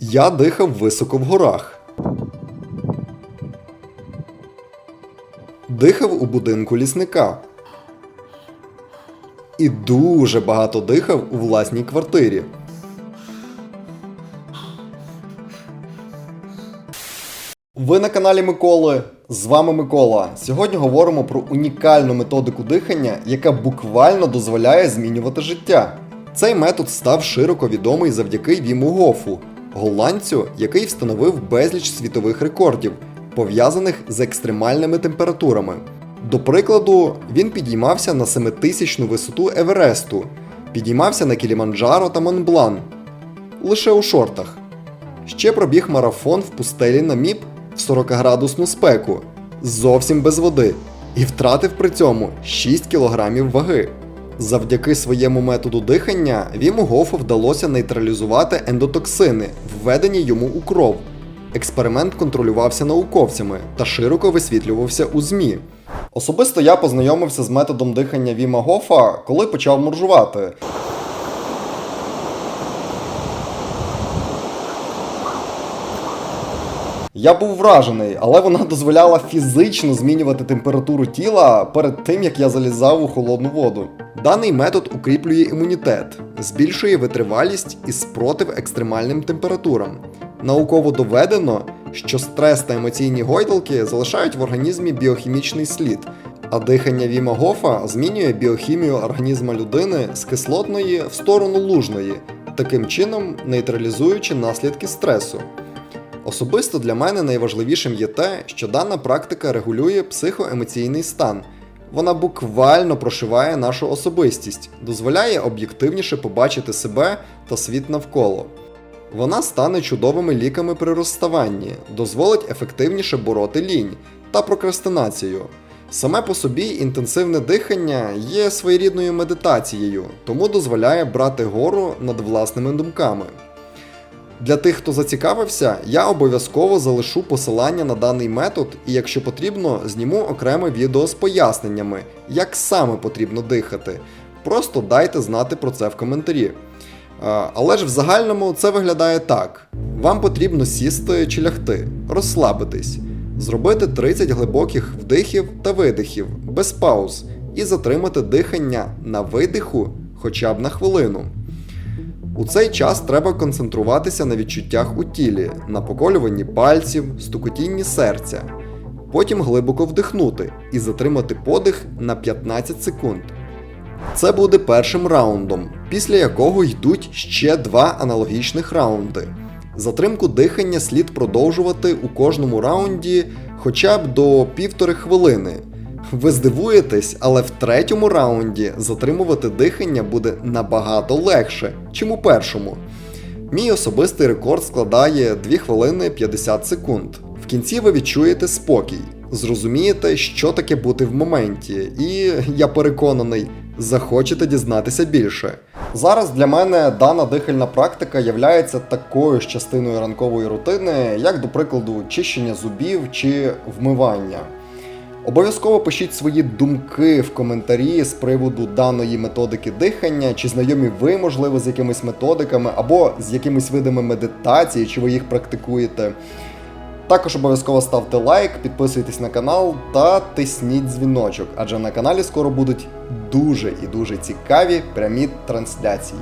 Я дихав високо в горах. Дихав у будинку лісника. І дуже багато дихав у власній квартирі. Ви на каналі Миколи. З вами Микола. Сьогодні говоримо про унікальну методику дихання, яка буквально дозволяє змінювати життя. Цей метод став широко відомий завдяки Віму Гофу, голландцю, який встановив безліч світових рекордів, пов'язаних з екстремальними температурами. До прикладу, він підіймався на 7000 висоту Евересту, підіймався на Кіліманджаро та Монблан. Лише у шортах. Ще пробіг марафон в пустелі Наміб в 40-градусну спеку, зовсім без води, і втратив при цьому 6 кілограмів ваги. Завдяки своєму методу дихання Віму Гофу вдалося нейтралізувати ендотоксини, введені йому у кров. Експеримент контролювався науковцями та широко висвітлювався у ЗМІ. Особисто я познайомився з методом дихання Віма Гофа, коли почав моржувати. Я був вражений, але вона дозволяла фізично змінювати температуру тіла перед тим, як я залізав у холодну воду. Даний метод укріплює імунітет, збільшує витривалість і спротив екстремальним температурам. Науково доведено, що стрес та емоційні гойдалки залишають в організмі біохімічний слід, а дихання Віма Гофа змінює біохімію організма людини з кислотної в сторону лужної, таким чином нейтралізуючи наслідки стресу. Особисто для мене найважливішим є те, що дана практика регулює психоемоційний стан. Вона буквально прошиває нашу особистість, дозволяє об'єктивніше побачити себе та світ навколо. Вона стане чудовими ліками при розставанні, дозволить ефективніше бороти лінь та прокрастинацію. Саме по собі інтенсивне дихання є своєрідною медитацією, тому дозволяє брати гору над власними думками. Для тих, хто зацікавився, я обов'язково залишу посилання на даний метод, і якщо потрібно, зніму окреме відео з поясненнями, як саме потрібно дихати. Просто дайте знати про це в коментарі. Але ж в загальному це виглядає так: вам потрібно сісти чи лягти, розслабитись, зробити 30 глибоких вдихів та видихів без пауз і затримати дихання на видиху хоча б на хвилину. У цей час треба концентруватися на відчуттях у тілі, на поколюванні пальців, стукотінні серця. Потім глибоко вдихнути і затримати подих на 15 секунд. Це буде першим раундом, після якого йдуть ще два аналогічних раунди. Затримку дихання слід продовжувати у кожному раунді хоча б до півтори хвилини. Ви здивуєтесь, але в третьому раунді затримувати дихання буде набагато легше, чим у першому. Мій особистий рекорд складає 2 хвилини 50 секунд. В кінці ви відчуєте спокій, зрозумієте, що таке бути в моменті, і я переконаний, захочете дізнатися більше. Зараз для мене дана дихальна практика є такою ж частиною ранкової рутини, як, до прикладу, чищення зубів чи вмивання. Обов'язково пишіть свої думки в коментарі з приводу даної методики дихання, чи знайомі ви, можливо, з якимись методиками, або з якимись видами медитації, чи ви їх практикуєте. Також обов'язково ставте лайк, підписуйтесь на канал та тисніть дзвіночок, адже на каналі скоро будуть дуже і дуже цікаві прямі трансляції.